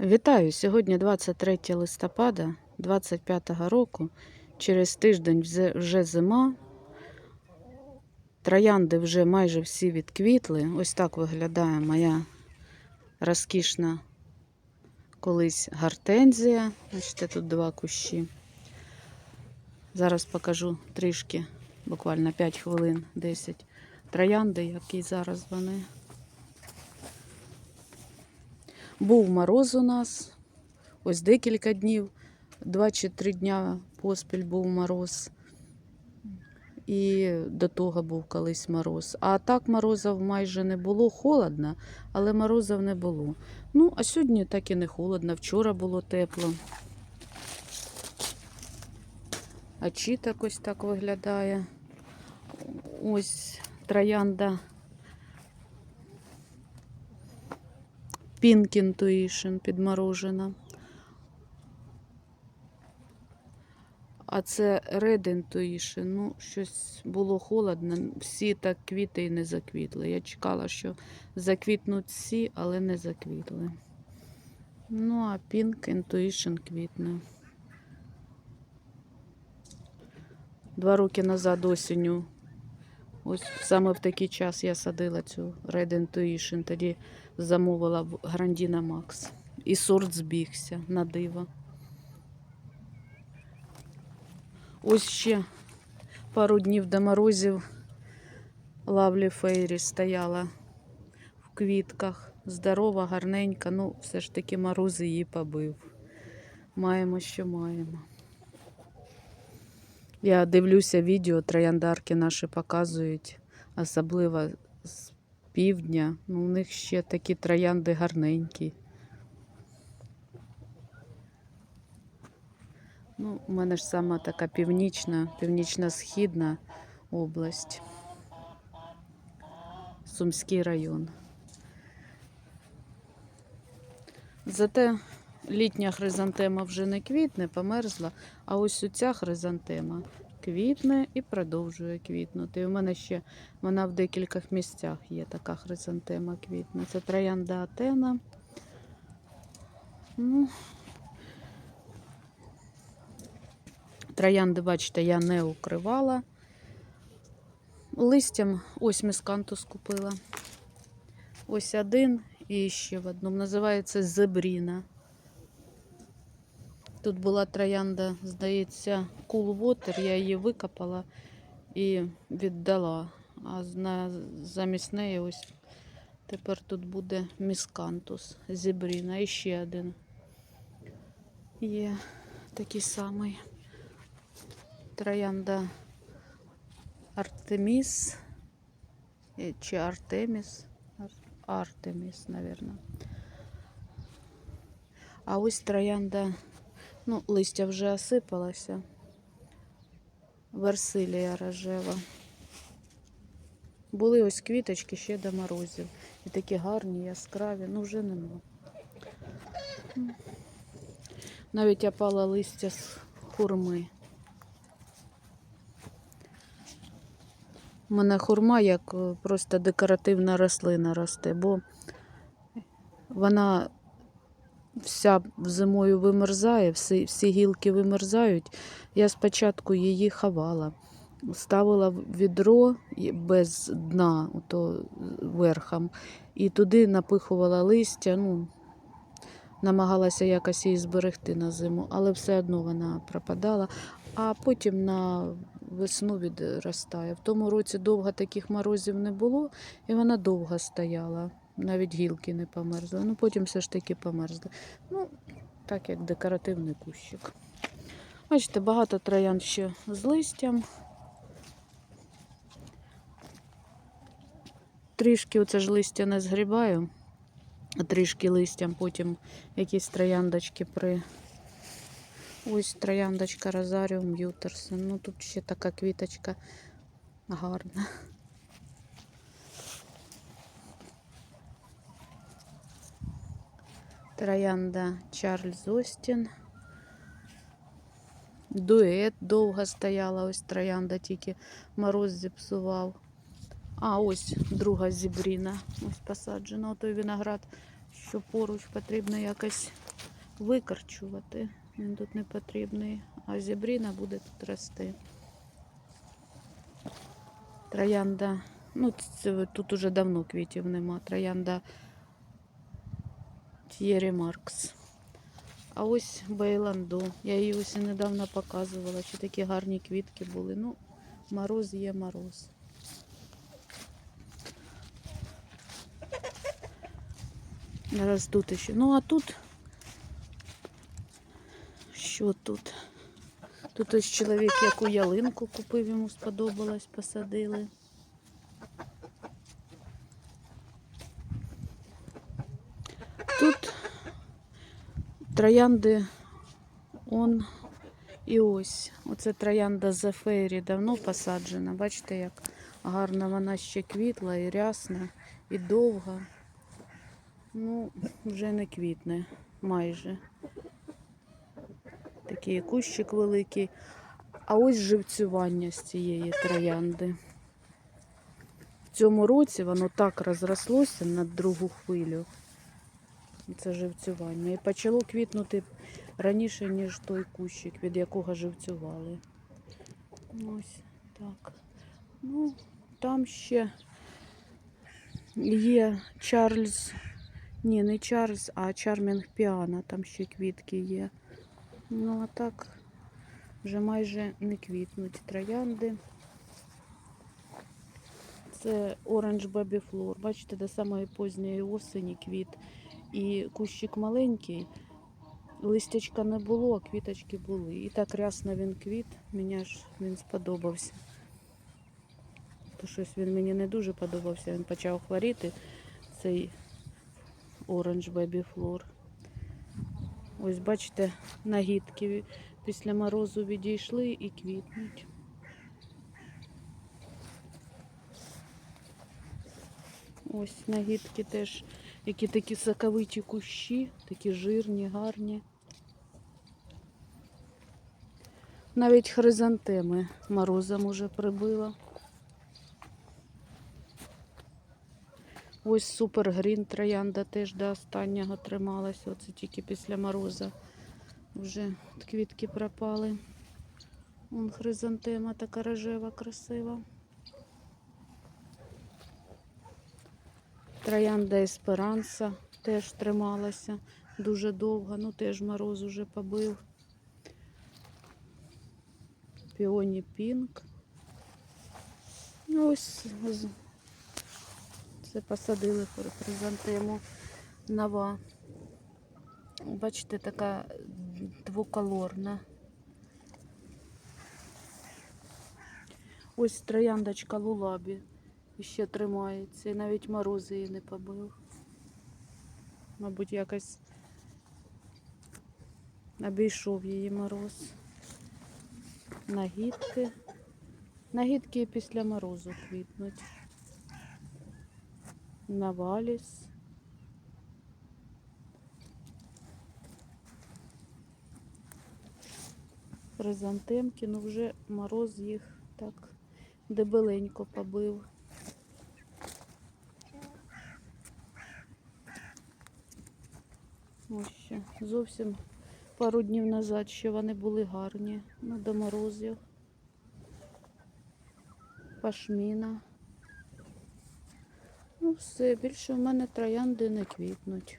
Вітаю! Сьогодні 23 листопада 25 року. Через тиждень вже зима. Троянди вже майже всі відквітли. Ось так виглядає моя розкішна колись гортензія. Бачите, тут два кущі. Зараз покажу трішки, буквально 5 хвилин, 10 троянди, які зараз вони. Був мороз у нас. Ось декілька днів, два чи три дня поспіль був мороз. І до того був колись мороз. А так морозів майже не було. Холодно, але морозів не було. Ну, а сьогодні так і не холодно. Вчора було тепло. А чіток ось так виглядає. Ось троянда Pink Intuition підморожена. А це Red Intuition. Ну, щось було холодно. Всі так квіти і не заквітли. Я чекала, що заквітнуть всі, але не заквітли. Ну, а Pink Intuition квітне. Два роки назад осінню. Ось саме в такий час я садила цю Red Intuition. Тоді замовила в Грандіна Макс. І сорт збігся на диво. Ось ще пару днів до морозів Лавлі Фейрі стояла в квітках. Здорова, гарненька. Ну, все ж таки мороз її побив. Маємо, що маємо. Я дивлюся відео, трояндарки наші показують, особливо з півдня. Ну, у них ще такі троянди гарненькі. Ну, у мене ж сама така північна, північно-східна область. Сумський район. Зате літня хризантема вже не квітне, померзла, а ось ця хризантема квітне і продовжує квітнути. У мене ще вона в декількох місцях є така хризантема квітне. Це троянда Атена. Ну, Троянди, бачите, я не укривала. Листям ось міскантус купила. Ось один і ще в одному. Називається Зебріна. Тут була троянда, здається, Cool Water. Я її викопала і віддала. А замість неї ось тепер тут буде міскантус Зебріна. І ще один є такий самий. Троянда Артеміс е, чи Артеміс. Артеміс, напевно. А ось троянда, ну, листя вже осипалося. Версилія рожева. Були ось квіточки ще до морозів. І такі гарні, яскраві, ну вже нема. Навіть опала листя з хурми. У мене хурма як е, просто декоративна рослина росте, бо вона вся зимою вимерзає, всі, всі гілки вимерзають. Я спочатку її ховала, ставила відро без дна, ото верхом, і туди напихувала листя. Ну, намагалася якось її зберегти на зиму, але все одно вона пропадала. А потім на весну відростає. В тому році довго таких морозів не було, і вона довго стояла. Навіть гілки не померзли. Ну потім все ж таки померзли. Ну, так як декоративний кущик. Бачите, багато троян ще з листям. Трішки оце ж листя не згрібаю, а трішки листям потім якісь трояндочки при. Ось трояндочка Розаріум Ютерсон. Ну тут ще така квіточка гарна. Троянда Чарльз Остін. Дует довго стояла, ось троянда, тільки мороз зіпсував. А ось друга зібріна. Ось посаджена. Той виноград, що поруч потрібно якось викорчувати. Він тут не потрібний, а зібріна буде тут рости. Троянда, ну тут уже давно квітів нема. Троянда Т'єрі Маркс. А ось Бейландо. Я її ось недавно показувала, що такі гарні квітки були. Ну, мороз є мороз. Зараз тут ще. Ну, а тут. Що тут? Тут ось чоловік яку ялинку купив, йому сподобалось, посадили. Троянди он і ось. Оце троянда Зефері давно посаджена. Бачите, як гарно вона ще квітла і рясна, і довга. Ну, вже не квітне майже. Такий кущик великий. А ось живцювання з цієї троянди. В цьому році воно так розрослося на другу хвилю. Це живцювання. І почало квітнути раніше, ніж той кущик, від якого живцювали. Ось так. Ну, там ще є Чарльз. Ні, не Чарльз, а Чармінг Піана. Там ще квітки є. Ну, а так вже майже не квітнуть троянди. Це Orange Baby Floor. Бачите, до самої поздньої осені квіт. І кущик маленький, листячка не було, а квіточки були. І так рясно він квіт, мені ж він сподобався. То щось він мені не дуже подобався, він почав хворіти, цей Baby Floor. Ось бачите, нагідки після морозу відійшли і квітнуть. Ось нагідки теж, які такі соковиті кущі, такі жирні, гарні. Навіть хризантеми морозом уже прибило. Ось супергрін троянда теж до останнього трималася. Оце тільки після мороза вже квітки пропали. Вон хризантема така рожева, красива. Троянда Есперанса теж трималася дуже довго, ну теж мороз уже побив. Піоні Пінк. Ну, ось це посадили хризантему нова. Бачите, така двоколорна. Ось трояндочка Лулабі ще тримається. І навіть мороз її не побив. Мабуть, якось обійшов її мороз. Нагідки. Нагідки і після морозу квітнуть. Наваліс. Хризантемки, ну вже мороз їх так дебеленько побив. Ось ще зовсім пару днів назад ще вони були гарні. Ну, до морозів. Пашміна. Ну, все, більше в мене троянди не квітнуть.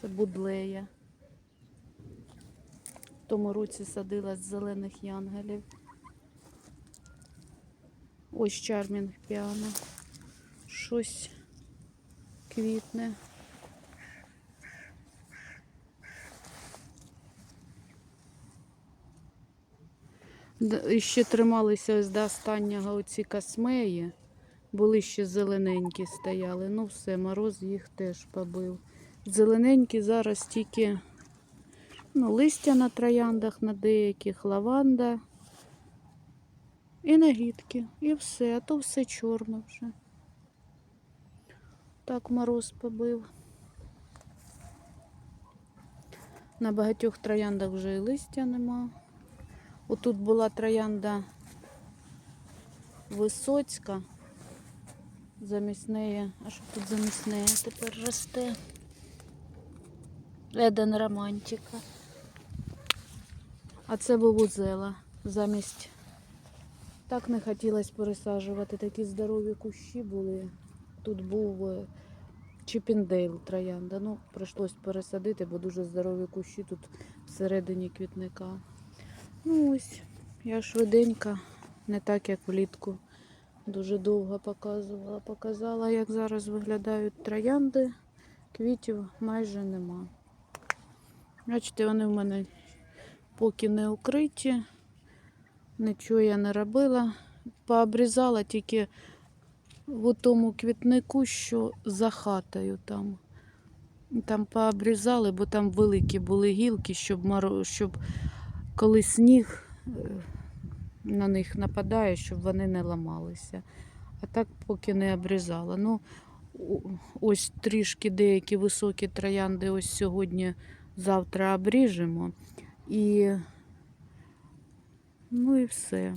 Це будлея. В тому році садила з зелених янгелів. Ось чармінг піано. Щось квітне. Ще трималися ось до останнього оці космеї. Були ще зелененькі стояли. Ну все, мороз їх теж побив. Зелененькі зараз тільки ну, листя на трояндах, на деяких лаванда і нагідки. І все, а то все чорне вже. Так мороз побив. На багатьох трояндах вже і листя нема. Отут була троянда Висоцька. Замість неї, а що тут замість неї тепер росте? Еден романтика. А це вивузела замість. Так не хотілося пересаджувати. Такі здорові кущі були. Тут був е, Чіпіндейл троянда. Ну, прийшлось пересадити, бо дуже здорові кущі тут всередині квітника. Ну ось, я швиденько, не так як влітку. Дуже довго показувала. Показала, як зараз виглядають троянди. Квітів майже нема. Бачите, вони в мене поки не укриті. Нічого я не робила. Пообрізала тільки в тому квітнику, що за хатою там. Там пообрізали, бо там великі були гілки, щоб, щоб коли сніг е, на них нападає, щоб вони не ламалися. А так поки не обрізала. Ну, ось трішки деякі високі троянди ось сьогодні, завтра обріжемо. І ну і все.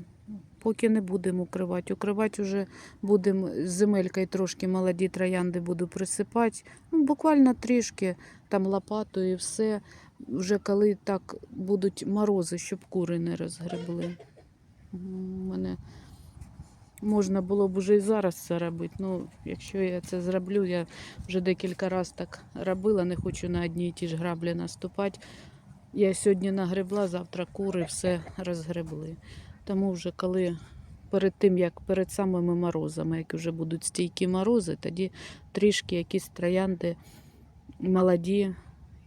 Поки не будемо укривати. Укривати вже будемо з земелькою трошки молоді троянди буду присипати. Ну, буквально трішки там лопатою і все. Вже коли так будуть морози, щоб кури не розгребли. У мене можна було б вже і зараз це робити. Ну, якщо я це зроблю, я вже декілька разів так робила, не хочу на одні і ті ж граблі наступати. Я сьогодні нагребла, завтра кури все розгребли. Тому вже коли перед тим, як перед самими морозами, як вже будуть стійкі морози, тоді трішки якісь троянди молоді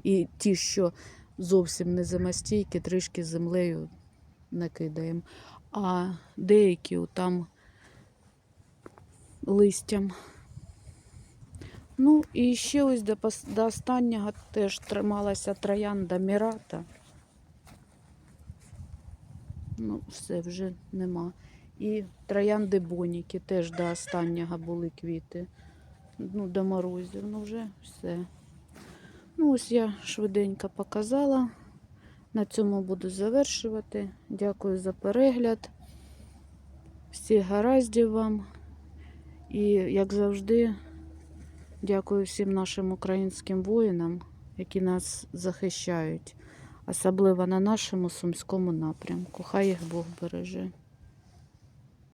і ті, що зовсім не зимостійкі, трішки землею накидаємо. А деякі там листям. Ну і ще ось до, до останнього теж трималася троянда Мірата. Ну, все вже нема. І троянди Боніки теж до останнього були квіти. Ну, до морозів, ну вже все. Ось я швиденько показала. На цьому буду завершувати. Дякую за перегляд. Всіх гараздів вам. І, як завжди, дякую всім нашим українським воїнам, які нас захищають, особливо на нашому сумському напрямку. Хай їх Бог береже.